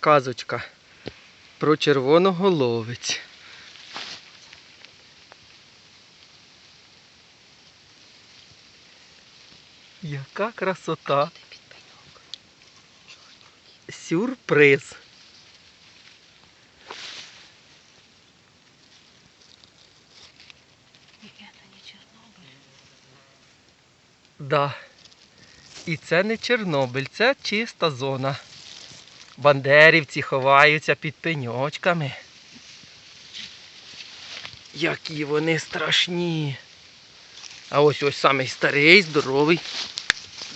казочка про червоноголовець. Яка красота! Сюрприз! І це не Чорнобиль. Да. І це не Чорнобиль, це чиста зона. Бандерівці ховаються під пеньочками. Які вони страшні. А ось ось самий старий, здоровий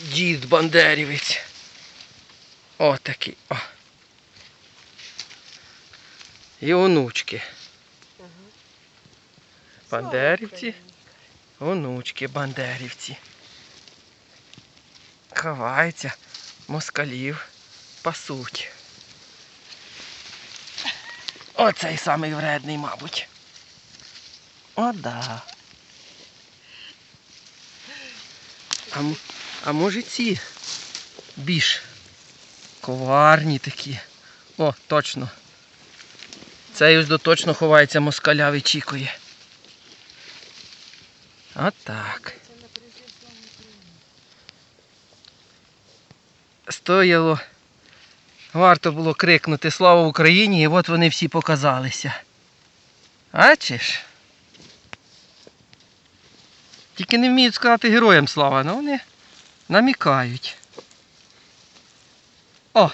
дід Бандерівець. О, такий. О. І онучки. Бандерівці. Онучки бандерівці. Ховаються, москалів пасуть. Оцей самий вредний, мабуть. О, да. А, а може ці більш коварні такі. О, точно. Цей ось точно ховається москаля вичікує. Отак. Стояло. Варто було крикнути Слава Україні, і от вони всі показалися. Бачиш? Тільки не вміють сказати героям слава, але вони намікають. О,